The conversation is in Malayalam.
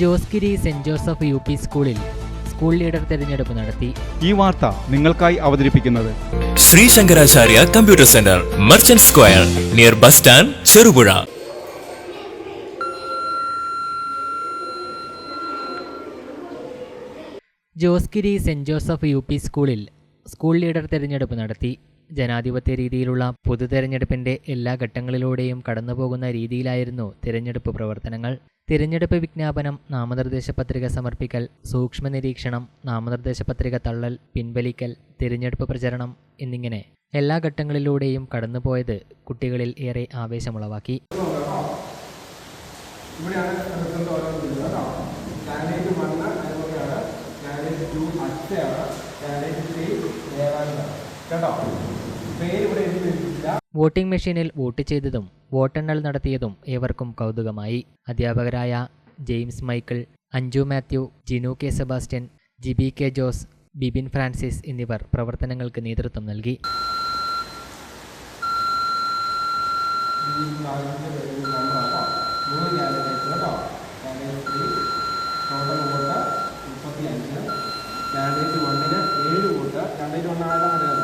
Josgiri saint Joseph U P സ്കൂളിൽ സ്കൂൾ ലീഡർ തെരഞ്ഞെടുപ്പ് നടത്തി. ഈ വാർത്ത നിങ്ങൾക്കായി അവതരിപ്പിക്കുന്നത് Shri Shankaracharya computer centre merchant square near bus stand Cherupuzha. Josgiri saint Joseph U P സ്കൂളിൽ സ്കൂൾ ലീഡർ തെരഞ്ഞെടുപ്പ് നടത്തി. ജനാധിപത്യ രീതിയിലുള്ള പൊതു തെരഞ്ഞെടുപ്പിന്റെ എല്ലാ ഘട്ടങ്ങളിലൂടെയും കടന്നുപോകുന്ന രീതിയിലായിരുന്നു തിരഞ്ഞെടുപ്പ് പ്രവർത്തനങ്ങൾ. തിരഞ്ഞെടുപ്പ് വിജ്ഞാപനം നാമനിർദ്ദേശ പത്രിക സമർപ്പിക്കൽ സൂക്ഷ്മ നിരീക്ഷണം നാമനിർദ്ദേശ പത്രിക തള്ളൽ പിൻവലിക്കൽ തിരഞ്ഞെടുപ്പ് പ്രചരണം എന്നിങ്ങനെ എല്ലാ ഘട്ടങ്ങളിലൂടെയും കടന്നുപോയത് കുട്ടികളിൽ ഏറെ ആവേശമുളവാക്കി. വണ്ണ് അതുപോലെയാണ്. കാൻഡിഡേറ്റ് ടു ത്രീ ദേവാനന്ദ കേട്ടോ? പേര് ഇവിടെ എഴുതി വെച്ചിട്ടില്ല. വോട്ടിംഗ് മെഷീനിൽ വോട്ട് ചെയ്തതും വോട്ടെണ്ണൽ നടത്തിയതും ഏവർക്കും കൗതുകമായി. അധ്യാപകരായ James Michael Anju Mathew Jinu K Sebastian Jibi K Jose Bibin Francis എന്നിവർ പ്രവർത്തനങ്ങൾക്ക് നേതൃത്വം നൽകി. മുപ്പത്തി അഞ്ച് വണ്ണിന് ഏഴ് വോട്ട്. രണ്ടായിരത്തി വൺ അറിയാം അറിയാമോ?